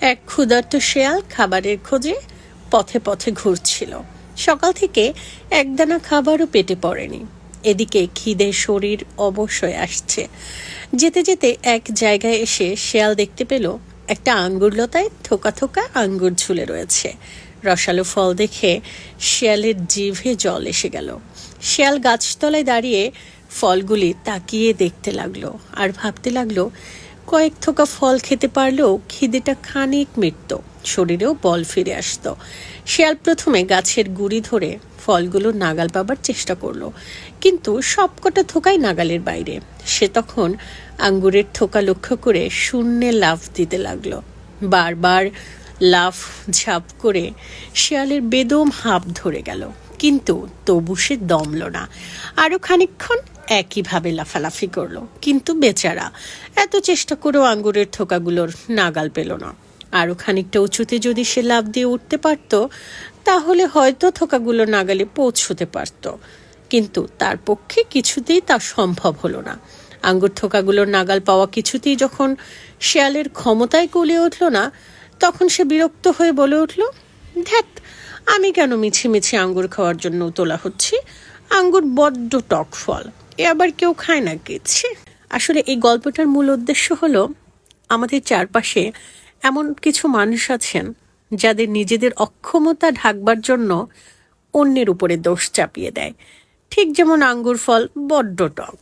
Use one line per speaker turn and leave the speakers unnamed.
এক ক্ষুধার্ত শেয়াল খাবারের খোঁজে পথে পথে ঘুরছিল। সকাল থেকে একদানা খাবারও পেটে পড়েনি। এদিকে খিদে শরীর অবশ্যই আসছে। যেতে যেতে এক জায়গায় এসে শেয়াল দেখতে পেল, একটা আঙ্গুর লতায় থোকা থোকা আঙ্গুর ঝুলে রয়েছে। রসালো ফল দেখে শেয়ালের জিভে জল এসে গেল। শেয়াল গাছতলায় দাঁড়িয়ে ফলগুলি তাকিয়ে দেখতে লাগল আর ভাবতে লাগল কয়েক থোকা ফল খেতে পারলেও খিদেটা খানিক মিটত। শরীরেও বল ফিরে আসতো। শেয়াল প্রথমে গাছের গুড়ি ধরে ফলগুলো নাগাল পাবার চেষ্টা করল। কিন্তু সবকটা থোকাই নাগালের বাইরে। সে তখন আঙ্গুরের থোকা লক্ষ্য করে শূন্যে লাফ দিতে লাগল। বারবার লাফ ঝাঁপ করে শেয়ালের বেদম হাঁপ ধরে গেল। কিন্তু তবু সে দমল না। আরও খানিকক্ষণ একইভাবে লাফালাফি করল। কিন্তু বেচারা এত চেষ্টা করেও আঙ্গুরের থোকাগুলোর নাগাল পেল না। আরও খানিকটা উঁচুতে যদি সে লাভ দিয়ে উঠতে পারত, তাহলে হয়তো থোকাগুলো নাগালে পৌঁছতে পারত। কিন্তু তার পক্ষে কিছুতেই তা সম্ভব হলো না। আঙ্গুর থোকাগুলোর নাগাল পাওয়া কিছুতেই যখন শেয়ালের ক্ষমতায় কলে উঠল না, তখন সে বিরক্ত হয়ে বলে উঠল, ধ্যাত, আমি কেন মিছি মিছি আঙ্গুর খাওয়ার জন্য তোলা হচ্ছি? আঙ্গুর বড্ড টক ফল। এ আবার কেউ খায় না গেছে আসলে এই গল্পটার মূল উদ্দেশ্য হলো আমাদের চারপাশে এমন কিছু মানুষ আছেন যাদের নিজেদের অক্ষমতা ঢাকবার জন্য অন্যের উপরে দোষ চাপিয়ে দেয়। ঠিক যেমন আঙ্গুর ফল, বড্ড টক।